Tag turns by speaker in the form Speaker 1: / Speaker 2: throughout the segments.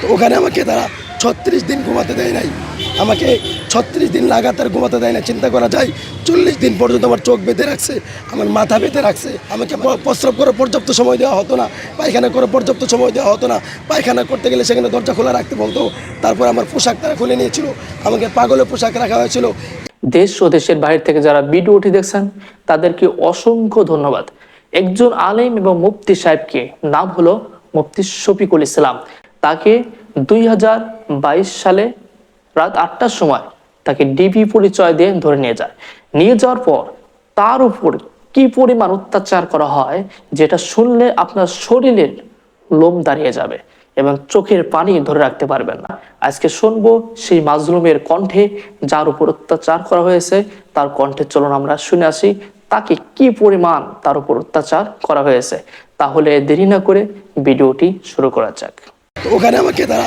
Speaker 1: তো ওখানে আমাকে তারা ছত্রিশ দিন ঘুমাতে দেয় নাই। আমাকে ছত্রিশ দিন লাগাতার ঘুমাতে দেয় না চিন্তা করা যায়, চল্লিশ দিন পর্যন্ত আমার চোখ বেঁধে রাখছে, আমার মাথা বেঁধে রাখছে। আমাকে প্রস্রাব করে পর্যাপ্ত সময় দেওয়া হতো না, পায়খানা করে পর্যাপ্ত সময় দেওয়া হতো না। পায়খানা করতে গেলে সেখানে দরজা খোলা রাখতে বলতো। তারপর আমার পোশাক তারা খুলে নিয়েছিল। আমাকে পাগলের পোশাক রাখা হয়েছিল।
Speaker 2: দেশ ও দেশের বাইরে থেকে যারা ভিডিওটি দেখছেন, তাদেরকে অসংখ্য ধন্যবাদ। একজন আলেম এবং মুফতি সাহেবকে নাম হলো মুফতি শফিকুল ইসলাম। তাকে দুই হাজার বাইশ সালে রাত আটটার সময় তাকে ডিবি পরিচয় দিয়ে ধরে নিয়ে যায়। নিয়ে যাওয়ার পর তার উপর কি পরিমাণ অত্যাচার করা হয় যেটা শুনলে আপনার শরীরের লোম দাঁড়িয়ে যাবে এবং চোখের পানি ধরে রাখতে পারবেন না। আজকে শুনব সেই মাজলুমের কণ্ঠে যার উপর অত্যাচার করা হয়েছে, তার কণ্ঠে চলুন আমরা শুনে আসি তাকে কি পরিমাণ তার উপর অত্যাচার করা হয়েছে। তাহলে দেরি না করে ভিডিওটি শুরু করা যাক।
Speaker 1: ওখানে আমাকে তারা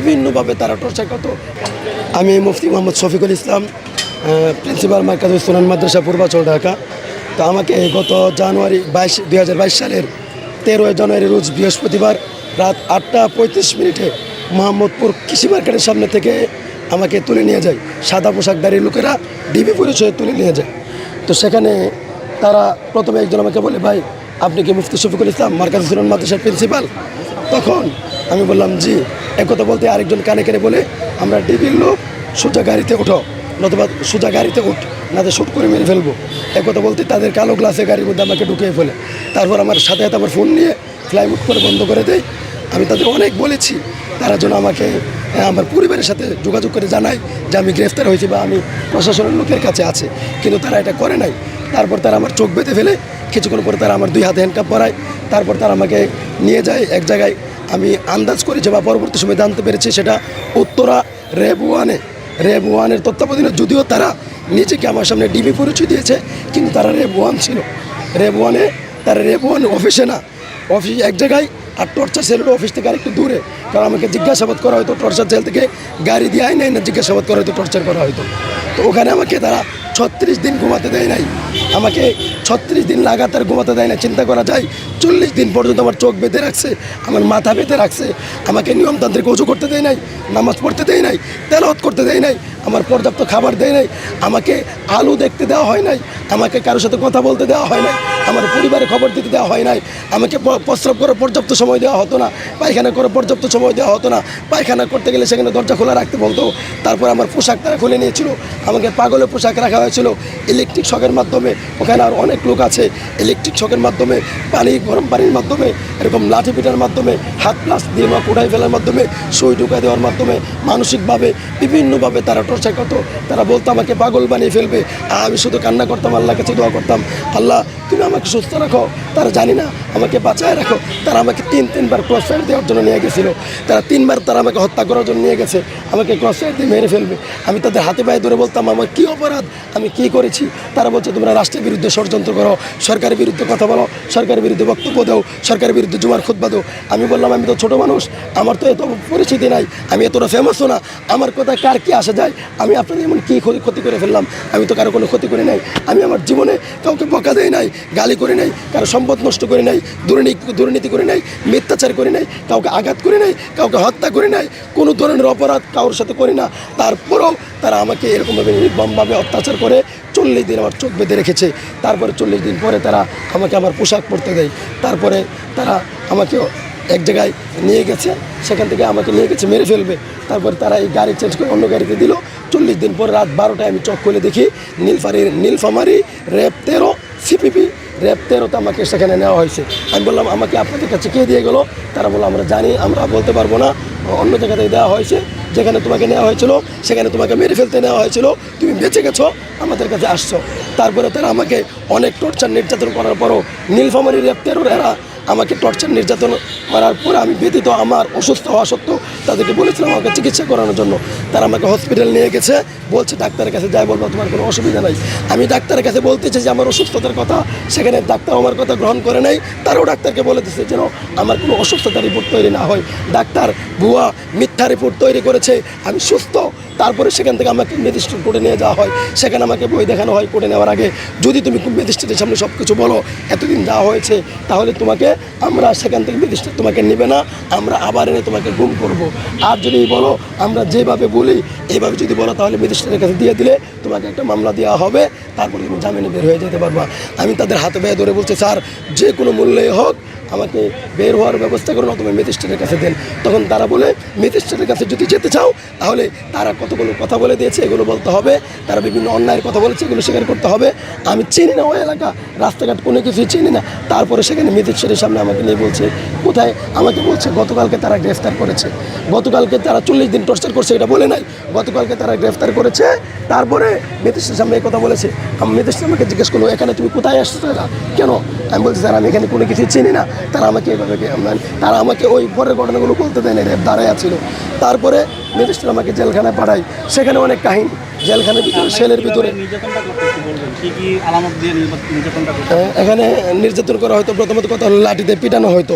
Speaker 1: বিভিন্নভাবে তারা টর্চার করত আমি মুফতি মোহাম্মদ শফিকুল ইসলাম প্রিন্সিপাল মার্কাজ সোনান মাদ্রাসা, পূর্বাচল, ঢাকা। তো আমাকে গত জানুয়ারি বাইশ, দুই সালের তেরোই জানুয়ারি রোজ বৃহস্পতিবার রাত আটটা পঁয়ত্রিশ মিনিটে মোহাম্মদপুর কৃষি মার্কেটের সামনে থেকে আমাকে তুলে নিয়ে যায়। সাদা পোশাকধারী লোকেরা ডিবি পরিচয়ে তুলে নিয়ে যায়। তো সেখানে তারা প্রথমে একজন আমাকে বলে, ভাই, আপনি কি মুফতি শফিকুল ইসলাম, মার্কাজ সুরান মাদ্রাসার প্রিন্সিপাল তখন আমি বললাম, জি। একথা বলতে আরেকজন কানে কানে বলে, আমরা ডিবির লোক, সোজা গাড়িতে উঠো, নতুবা সোজা গাড়িতে উঠ তো শ্যুট করে মেরে ফেলব। একথা বলতে তাদের কালো গ্লাসে গাড়ির মধ্যে আমাকে ঢুকিয়ে ফেলে। তারপর আমার সাথে সাথে আমার ফোন নিয়ে ফ্লাইমুট করে বন্ধ করে দেয়। আমি তাদের অনেক বলেছি, তারা যেন আমাকে আমার পরিবারের সাথে যোগাযোগ করে জানায় যে আমি গ্রেফতার হয়েছি বা আমি প্রশাসনের লোকের কাছে আছে। কিন্তু তারা এটা করে নাই। তারপর তারা আমার চোখ বেঁধে ফেলে। কিছুক্ষণ পরে তারা আমার দুই হাতে হ্যান্ডকাপ পরায়। তারপর তারা আমাকে নিয়ে যায় এক জায়গায়। আমি আন্দাজ করেছি বা পরবর্তী সময় জানতে পেরেছি সেটা উত্তরা রেব ওয়ানে রেব ওয়ানের তত্ত্বাবধানে যদিও তারা নিজেকে আমার সামনে ডিবি পরিচয় দিয়েছে, কিন্তু তারা রেব ওয়ান ছিল। রেব ওয়ানে তারা রেব ওয়ান অফিসে না অফিস এক জায়গায় আর টর্চার সেলের অফিস থেকে আরেকটু দূরে। কারণ আমাকে জিজ্ঞাসাবাদ করা হতো টর্চার সেল থেকে গাড়ি দিয়ে আয় নাই না জিজ্ঞাসাবাদ করা হতো টর্চার করা হতো তো ওখানে আমাকে তারা ছত্রিশ দিন ঘুমাতে দেয় নাই। আমাকে ছত্রিশ দিন লাগাতার ঘুমাতে দেয় না চিন্তা করা যায় চল্লিশ দিন পর্যন্ত আমার চোখ বেঁধে রাখছে, আমার মাথা বেঁধে রাখছে, আমাকে নিয়মতান্ত্রিক উঁচু করতে দেয় নাই, নামাজ পড়তে দেয় নাই, তেলাওয়াত করতে দেয় নাই, আমার পর্যাপ্ত খাবার দেয় নাই, আমাকে আলু দেখতে দেওয়া হয় নাই, আমাকে কারোর সাথে কথা বলতে দেওয়া হয় নাই, আমার পরিবারে খবর দিতে দেওয়া হয় নাই, আমাকে প্রস্রাব করে পর্যাপ্ত সময় দেওয়া হতো না, পায়খানা করে পর্যাপ্ত সময় দেওয়া হতো না, পায়খানা করতে গেলে সেখানে দরজা খোলা রাখতে বলতো, তারপর আমার পোশাক তারা খুলে নিয়েছিল, আমাকে পাগলের পোশাক রাখা হয়েছিল, ইলেকট্রিক শকের মাধ্যমে, ওখানে আর অনেক লোক আছে, ইলেকট্রিক শকের মাধ্যমে পানি গরম পানির মাধ্যমে, এরকম লাঠি পিটার মাধ্যমে, হাত প্লাস দিয়ে বা কুড়াই ফেলার মাধ্যমে, সই ঢুকা দেওয়ার মাধ্যমে মানসিকভাবে, বিভিন্নভাবে তারা টর্চার করতো। তারা বলতো, আমাকে পাগল বানিয়ে ফেলবে। আমি শুধু কান্না করতাম আল্লাহ কাছে দোয়া করতাম। আল্লাহ, তুমি আমাকে সুস্থ রাখো। তারা জানি না, আমাকে বাঁচায় রাখো। তারা আমাকে তিন, তিনবার ক্রস ফায়ার দেওয়ার জন্য নিয়ে গেছিল। তারা তিনবার তারা আমাকে হত্যা করার জন্য নিয়ে গেছে। আমাকে ক্রস ফায়ার দিয়ে মেরে ফেলবে। আমি তাদের হাতে পায়ে ধরে বলতাম, আমার কী অপরাধ? আমি কী করেছি? তারা বলছে, তোমরা রাষ্ট্রের বিরুদ্ধে ষড়যন্ত্র করো, সরকারের বিরুদ্ধে কথা বলো, সরকারের বিরুদ্ধে বক্তব্য দাও সরকারের বিরুদ্ধে জুমার খুদ্া দাও আমি বললাম, আমি তো ছোটো মানুষ, আমার তো এত পরিচিতি নাই, আমি এতটা ফেমাসও না। আমার কথা কার কি আসা যায়? আমি আপনাদের এমন কী ক্ষতি- ক্ষতি করে ফেললাম? আমি তো কারও কোনো ক্ষতি করে নাই। আমি আমার জীবনে কাউকে বকা দেয় নাই, গালি করে নাই, কারও সম্পদ নষ্ট করে নাই, দুর্নীতি দুর্নীতি করে নাই, মিথ্যাচার করে নাই, কাউকে আঘাত করে নাই, কাউকে হত্যা করে নাই, কোনো ধরনের অপরাধ কারোর সাথে করি না। তারপরেও তারা আমাকে এরকমভাবে নির্মমভাবে অত্যাচার করে চল্লিশ দিন আমার চোখ বেঁধে রেখেছে। তারপরে চল্লিশ দিন পরে তারা আমাকে আমার পোশাক পরতে দেয়। তারপরে তারা আমাকে এক জায়গায় নিয়ে গেছে। সেখান থেকে আমাকে নিয়ে গেছে, মেরে ফেলবে। তারপরে তারা এই গাড়ি চেঞ্জ করে অন্য গাড়িতে দিল। চল্লিশ দিন পরে রাত বারোটায় আমি চোখ খুলে দেখি নীলফারির নীলফামারি র্যাব তেরো সিপিপি র্যাব তেরোতে আমাকে সেখানে নেওয়া হয়েছে। আমি বললাম, আমাকে আপনাদের কাছে কে দিয়ে গেলো? তারা বলল, আমরা জানি, আমরা বলতে পারব না। অন্য জায়গা থেকে দেওয়া হয়েছে, যেখানে তোমাকে নেওয়া হয়েছিল, সেখানে তোমাকে মেরে ফেলতে নেওয়া হয়েছিল। তুমি বেঁচে গেছো, আমাদের কাছে আসছো। তারপরে তারা আমাকে অনেক টর্চার নির্যাতন করার পরও নীলফামারি র্যাব তেরোর এরা আমাকে টর্চার নির্যাতন মারার পরে আমি ব্যতীত আমার অসুস্থ হওয়া সত্ত্বেও তাদেরকে বলেছিলাম আমাকে চিকিৎসা করানোর জন্য। তারা আমাকে হসপিটাল নিয়ে গেছে, বলছে, ডাক্তারের কাছে যাই, বলব তোমার কোনো অসুবিধা নাই। আমি ডাক্তারের কাছে বলতে চাই যে আমার অসুস্থতার কথা, সেখানে ডাক্তার আমার কথা গ্রহণ করে নাই। তারাও ডাক্তারকে বলে দিচ্ছে যেন আমার কোনো অসুস্থতার রিপোর্ট তৈরি না হয়। ডাক্তার ভুয়া মিথ্যা রিপোর্ট তৈরি করেছে। আমি সুস্থ তারপরে সেখান থেকে আমাকে ম্যাজিস্ট্রেট কোর্টে নিয়ে যাওয়া হয়। সেখানে আমাকে বই দেখানো হয় কোর্টে নেওয়ার আগে। যদি তুমি ম্যাজিস্ট্রেটের সামনে সব কিছু বলো, এতদিন যাওয়া হয়েছে, তাহলে তোমাকে আমরা সেখান থেকে ম্যাজিস্ট্রেট তোমাকে নেবে না, আমরা আবার এনে তোমাকে গুম করব। আর যদি বলো, আমরা যেভাবে বলি এইভাবে যদি বলো, তাহলে ম্যাজিস্ট্রেটের কাছে দিয়ে দিলে তোমাকে একটা মামলা দেওয়া হবে, তারপরে তুমি জামিনে বের হয়ে যেতে পারবা। আমি তাদের হাতে বেয়ে ধরে বলছি, স্যার, যে কোনো মূল্যে হোক, আমাকে বের হওয়ার ব্যবস্থা করুন অথবা ম্যাজিস্ট্রেটের কাছে দেন। তখন তারা বলে ম্যাজিস্ট্রেটের কাছে যদি যেতে চাও, তাহলে তারা কতগুলো কথা বলে দিয়েছে, এগুলো বলতে হবে, তারা বিভিন্ন অন্যায়ের কথা বলেছে, এগুলো স্বীকার করতে হবে। আমি চিনি না ওই এলাকা, রাস্তাঘাট কোনো কিছুই চিনি না। তারপরে সেখানে ম্যাজিস্ট্রেটের সামনে আমাকে নিয়ে বলছে, কোথায়? আমাকে বলছে, গতকালকে তারা গ্রেফতার করেছে। গতকালকে তারা চল্লিশ দিন টর্চার করছে, এটা বলে নাই। গতকালকে তারা গ্রেফতার করেছে, তারপরে ম্যাজিস্ট্রেটের সামনে এই কথা বলেছে। আমি ম্যাজিস্ট্রেট আমাকে জিজ্ঞেস করল, এখানে তুমি কোথায় আসছো এরা কেন? আমি বলছি, স্যার, আমি এখানে কোনো কিছু চিনি না। তারা আমাকে এভাবে মানে তারা আমাকে ওই পরের ঘটনাগুলো বলতে দেয় না দাঁড়ায় ছিল তারপরে ম্যাজিস্ট্রেট আমাকে জেলখানায় পাঠায়। সেখানে অনেক কাহিনী। জেলখানার ভিতরে সেলের ভিতরে। এখানে নির্যাতন করা হয়তো প্রথমত কথা হলো লাঠিতে পিটানো হয়তো।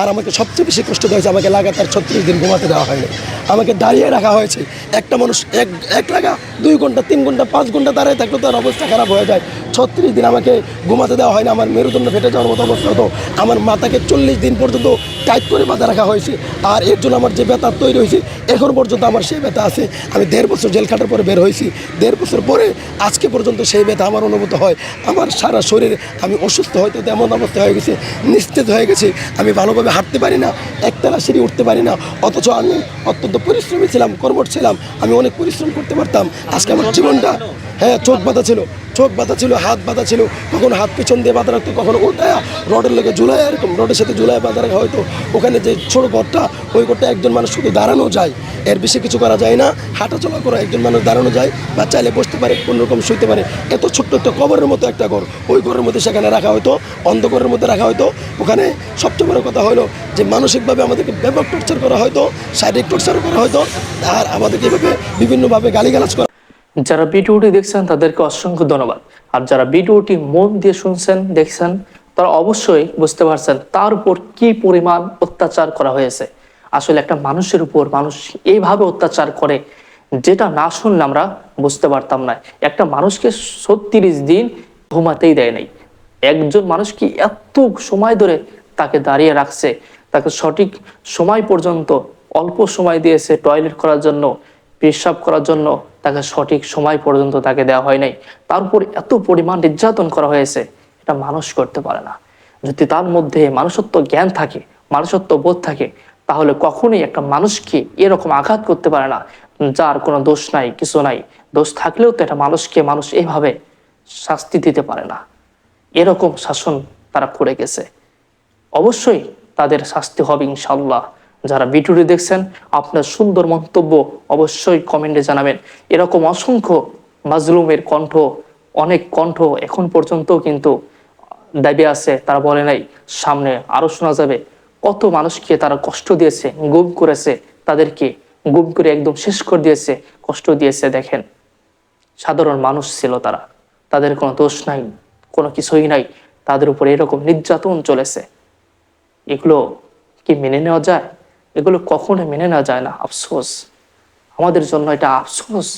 Speaker 1: আর আমাকে সবচেয়ে বেশি কষ্ট হয়েছে, আমাকে লাগাতার ছত্রিশ দিন ঘুমাতে দেওয়া হয়নি। আমাকে দাঁড়িয়ে রাখা হয়েছে। একটা মানুষ এক এক লাগা, দুই ঘণ্টা, তিন ঘণ্টা, পাঁচ ঘণ্টা দাঁড়িয়ে থাকলে তার অবস্থা খারাপ হয়ে যায়। ছত্রিশ দিন আমাকে ঘুমাতে দেওয়া হয় না আমার মেরুদণ্ড ফেটে যাওয়ার মতো অবস্থা হতো। আমার মাথাকে চল্লিশ দিন পর্যন্ত টাইট করে বাঁধা রাখা হয়েছে। আর এর জন্য আমার যে ব্যথা তৈরি হয়েছে, এখন পর্যন্ত আমার সেই ব্যথা আছে। আমি দেড় বছর জেল খাটার পরে বের হয়েছি। দেড় বছর পরে আজকে পর্যন্ত সেই ব্যথা আমার অনুভূত হয়। আমার সারা শরীরে, আমি অসুস্থ হয়তো তেমন অবস্থা হয়ে গেছে নিস্তেজ হয়ে গেছে। আমি ভালোভাবে হাঁটতে পারি না, একতলা সিঁড়ি উঠতে পারি না, অথচ আমি অত্যন্ত পরিশ্রমী ছিলাম, কর্মঠ ছিলাম, আমি অনেক পরিশ্রম করতে পারতাম। আজকে আমার জীবনটা হ্যাঁ চোখ বাঁধা ছিল। চোখ বাঁধা ছিল, হাত বাঁধা ছিল। কখনো হাত পিছন দিয়ে বাঁধা রাখতো, কখনো উল্টায়। রডের লেগে ঝুলাই এরকম রডের সাথে ঝুলাই বাঁধা রাখা হয়তো। ওখানে যে ছোট ঘরটা, ওই ঘরটা একজন মানুষ শুধু দাঁড়ানো যায়। এর বেশি কিছু করা যায় না। হাঁটা চলা করে একজন মানুষ দাঁড়ানো যায়। বা চাইলে বসতে পারে, কোনো রকম শুইতে পারে। এত ছোট্ট একটা কবরের মতো একটা ঘর। ওই ঘরের মধ্যে সেখানে রাখা হয়তো, অন্ধকারের মধ্যে রাখা হয়তো। ওখানে সবচেয়ে বড় কথা হলো যে, মানসিকভাবে আমাদেরকে ব্যাপক টর্চার করা হয়তো, শারীরিক টর্চার করা হয়তো। আর আমাদেরকে এভাবে বিভিন্নভাবে গালিগালাজ করা
Speaker 2: যারা ভিডিওটি দেখছেন, তাদেরকে অসংখ্য ধন্যবাদ। আর যারা ভিডিওটি মন দিয়ে শুনছেন, দেখছেন, তারা অবশ্যই বুঝতে পারছেন তার উপর কি পরিমাণ অত্যাচার করা হয়েছে। আসলে একটা মানুষের উপর মানুষ এইভাবে অত্যাচার করে, যেটা না শুনলে আমরা বুঝতে পারতাম না। একটা মানুষকে ছত্রিশ দিন ঘুমাতেই দেয় নাই। একজন মানুষ কি এত সময় ধরে তাকে দাঁড়িয়ে রাখছে, তাকে সঠিক সময় পর্যন্ত অল্প সময় দিয়েছে টয়লেট করার জন্য পেশাব করার জন্য তাকে সঠিক সময় পর্যন্ত তাকে দেওয়া হয় নাই। তার উপর এত পরিমাণ নির্যাতন করা হয়েছে, এটা মানুষ করতে পারে না। যদি তার মধ্যে মানুষত্ব জ্ঞান থাকে, মানুষত্ব বোধ থাকে, তাহলে কখনোই একটা মানুষকে এরকম আঘাত করতে পারে না, যার কোনো দোষ নাই, কিছু নাই। দোষ থাকলেও তো একটা মানুষকে মানুষ এইভাবে শাস্তি দিতে পারে না। এরকম শাসন তারা করে গেছে। অবশ্যই তাদের শাস্তি হবে ইনশাল্লাহ যারা ভিডিওটি দেখছেন, আপনার সুন্দর মন্তব্য অবশ্যই কমেন্টে জানাবেন। এরকম অসংখ্য মাজলুমের কণ্ঠ, অনেক কণ্ঠ এখন পর্যন্ত কিন্তু দাবি আছে, তারা বলে নাই, সামনে আরও শোনা যাবে। কত মানুষকে তারা কষ্ট দিয়েছে, গুম করেছে, তাদেরকে গুম করে একদম শেষ করে দিয়েছে, কষ্ট দিয়েছে, দেখেন। সাধারণ মানুষ ছিল তারা, তাদের কোনো দোষ নাই, কোনো কিছুই নাই, তাদের উপর এরকম নির্যাতন চলেছে। এগুলো কি মেনে নেওয়া যায়? এগুলো কখনো মেনে না যায় না। আফসোস। আমাদের জন্য এটা আফসোস।